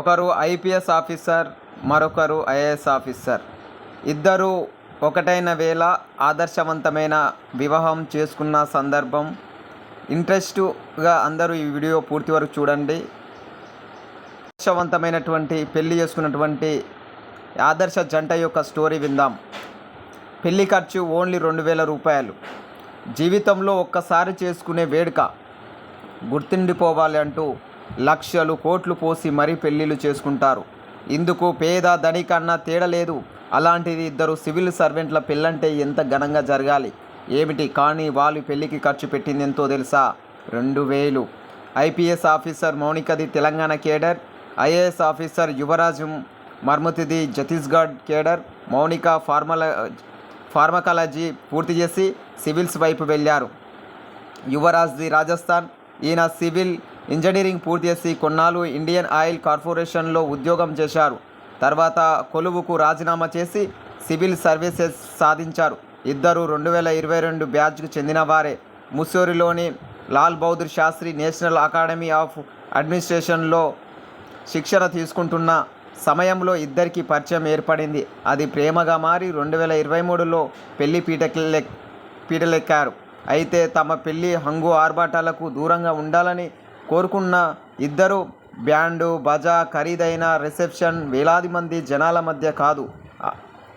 ఒకరు IPS officer మరొకరు IAS officer. ఇద్దరు ఒకటైన వేళ ఆదర్శవంతమైన వివాహం చేసుకున్న సందర్భం. ఇంట్రెస్ట్గా అందరూ ఈ వీడియో పూర్తి వరకు చూడండి. ఆదర్శవంతమైనటువంటి పెళ్ళి చేసుకున్నటువంటి ఆదర్శ జంట యొక్క స్టోరీ విందాం. పెళ్ళి ఖర్చు ఓన్లీ రెండు వేల రూపాయలు. జీవితంలో ఒక్కసారి చేసుకునే వేడుక గుర్తుండిపోవాలి అంటూ లక్షలు కోట్లు పోసి మరీ పెళ్ళిళ్ళు చేసుకుంటారు. ఇందుకు పేద ధనిక అన్న తేడా లేదు. అలాంటిది ఇద్దరు సివిల్ సర్వెంట్ల పెళ్ళంటే ఎంత ఘనంగా జరగాలి? ఏమిటి? కానీ వాళ్ళు పెళ్ళికి ఖర్చు పెట్టింది ఎంతో తెలుసా? రెండు వేలు. IPS officer మౌనికది Telangana cadre. IAS officer Yuvraj మర్మతిది Chhattisgarh cadre. Mounika ఫార్మల ఫార్మకాలజీ పూర్తి చేసి సివిల్స్ వైపు వెళ్ళారు. యువరాజ్ది రాజస్థాన్. ఈయన సివిల్ ఇంజనీరింగ్ పూర్తి చేసి కొన్నాళ్ళు ఇండియన్ ఆయిల్ కార్పొరేషన్లో ఉద్యోగం చేశారు. తర్వాత కొలువుకు రాజీనామా చేసి సివిల్ సర్వీసెస్ సాధించారు. ఇద్దరు రెండు వేల ఇరవై రెండు బ్యాచ్కు చెందిన వారే. ముస్సోరిలోని Lal Bahadur Shastri national academy of అడ్మినిస్ట్రేషన్లో శిక్షణ తీసుకుంటున్న సమయంలో ఇద్దరికి పరిచయం ఏర్పడింది. అది ప్రేమగా మారి రెండు వేల ఇరవై మూడులో పెళ్ళి పీటకెళ్ళె పీటలెక్కారు అయితే తమ పెళ్ళి హంగు ఆర్భాటాలకు దూరంగా ఉండాలని కోరుకున్న ఇద్దరు బ్యాండు బజా ఖరీదైన రిసెప్షన్ వేలాది మంది జనాల మధ్య కాదు.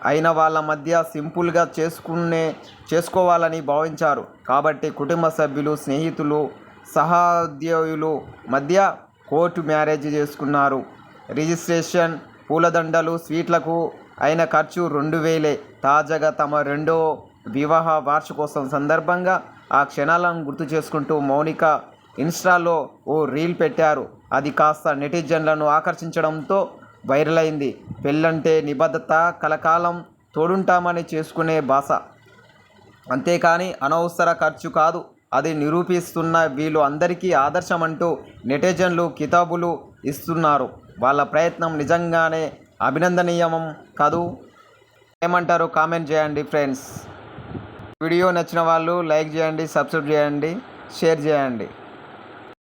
అయిన వాళ్ళ మధ్య సింపుల్గా చేసుకునే చేసుకోవాలని భావించారు. కాబట్టి కుటుంబ సభ్యులు స్నేహితులు సహోద్యోగులు మధ్య కోర్టు మ్యారేజ్ చేసుకున్నారు. రిజిస్ట్రేషన్ పూలదండలు స్వీట్లకు అయిన ఖర్చు రెండు వేలే. తాజాగా తమ రెండో వివాహ వార్షికోత్సవం సందర్భంగా ఆ క్షణాలను గుర్తు చేసుకుంటూ మౌనిక ఇన్స్టాలో ఓ రీల్ పెట్టారు. అది కాస్త నెటిజన్లను ఆకర్షించడంతో వైరల్ అయింది. పెళ్ళంటే నిబద్ధత కలకాలం తోడుంటామని చేసుకునే భాష అంతేకాని అనవసర ఖర్చు కాదు. అది నిరూపిస్తున్న వీళ్ళు అందరికీ ఆదర్శం అంటూ నెటిజన్లు కితాబులు ఇస్తున్నారు. వాళ్ళ ప్రయత్నం నిజంగానే అభినందనీయం కాదు? ఏమంటారు కామెంట్ చేయండి ఫ్రెండ్స్. వీడియో నచ్చిన వాళ్ళు లైక్ చేయండి సబ్స్క్రైబ్ చేయండి షేర్ చేయండి.